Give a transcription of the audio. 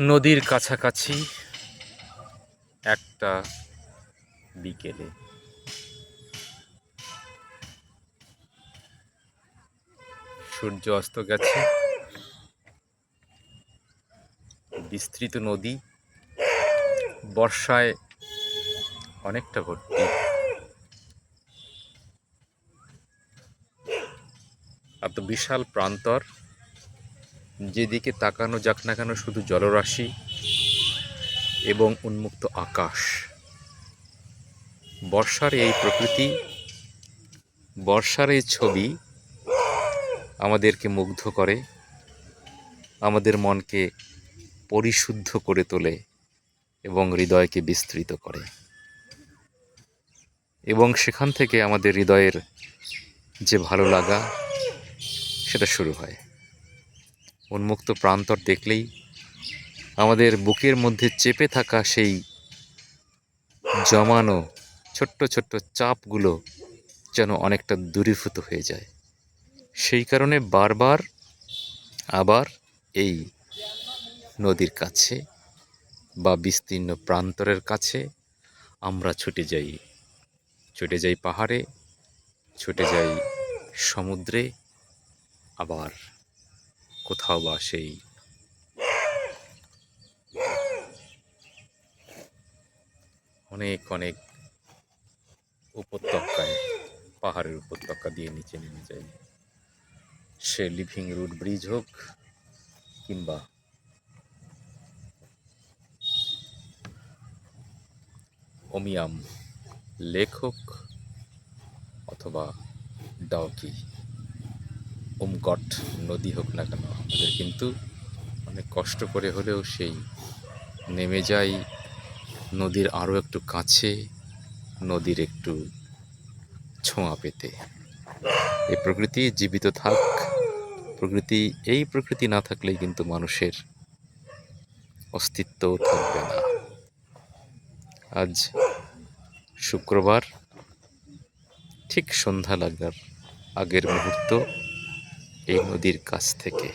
নদীর কাছাকাছি একটা বিকেলে। সূর্য অস্ত গেছে। বিস্তৃত নদী। বর্ষায় অনেকটা ভর্তি। এত বিশাল প্রান্তর। যেদিকে তাকানো যাক না কেন শুধু জলরাশি এবং উন্মুক্ত আকাশ। বর্ষার এই প্রকৃতি, বর্ষার এই ছবি আমাদেরকে মুগ্ধ করে, আমাদের মনকে পরিশুদ্ধ করে তোলে এবং হৃদয়কে বিস্তৃত করে। এবং সেখান থেকে আমাদের হৃদয়ের যে ভালো লাগা, সেটা শুরু হয়। উন্মুক্ত প্রান্তর দেখলেই আমাদের বুকের মধ্যে চেপে থাকা সেই জমানো ছোট্ট ছোট্ট চাপগুলো যেন অনেকটা দূরীভূত হয়ে যায়। সেই কারণে বারবার আবার এই নদীর কাছে বা বিস্তীর্ণ প্রান্তরের কাছে আমরা ছুটে যাই। ছুটে যাই পাহাড়ে, ছুটে যাই সমুদ্রে, আবার কোথাও বা সেই অনেক অনেক উপত্যকায় পাহাড়ের উপত্যকা দিয়ে নিচে নেমে যায়। সে লিভিং রুট ব্রিজ হোক কিংবা অমিয়াম লেক হোক অথবা ডাউকি। উমগট নদী হোক না কেন, আমাদের কিন্তু অনেক কষ্ট করে হলেও সেই নেমে যাই নদীর আরও একটু কাছে, নদীর একটু ছোঁয়া পেতে। এই প্রকৃতি জীবিত থাক, প্রকৃতি, এই প্রকৃতি না থাকলেই কিন্তু মানুষের অস্তিত্বও থাকবে না। আজ শুক্রবার, ঠিক সন্ধ্যা লাগার আগের মুহূর্ত। এই নদীর কাছ থেকে।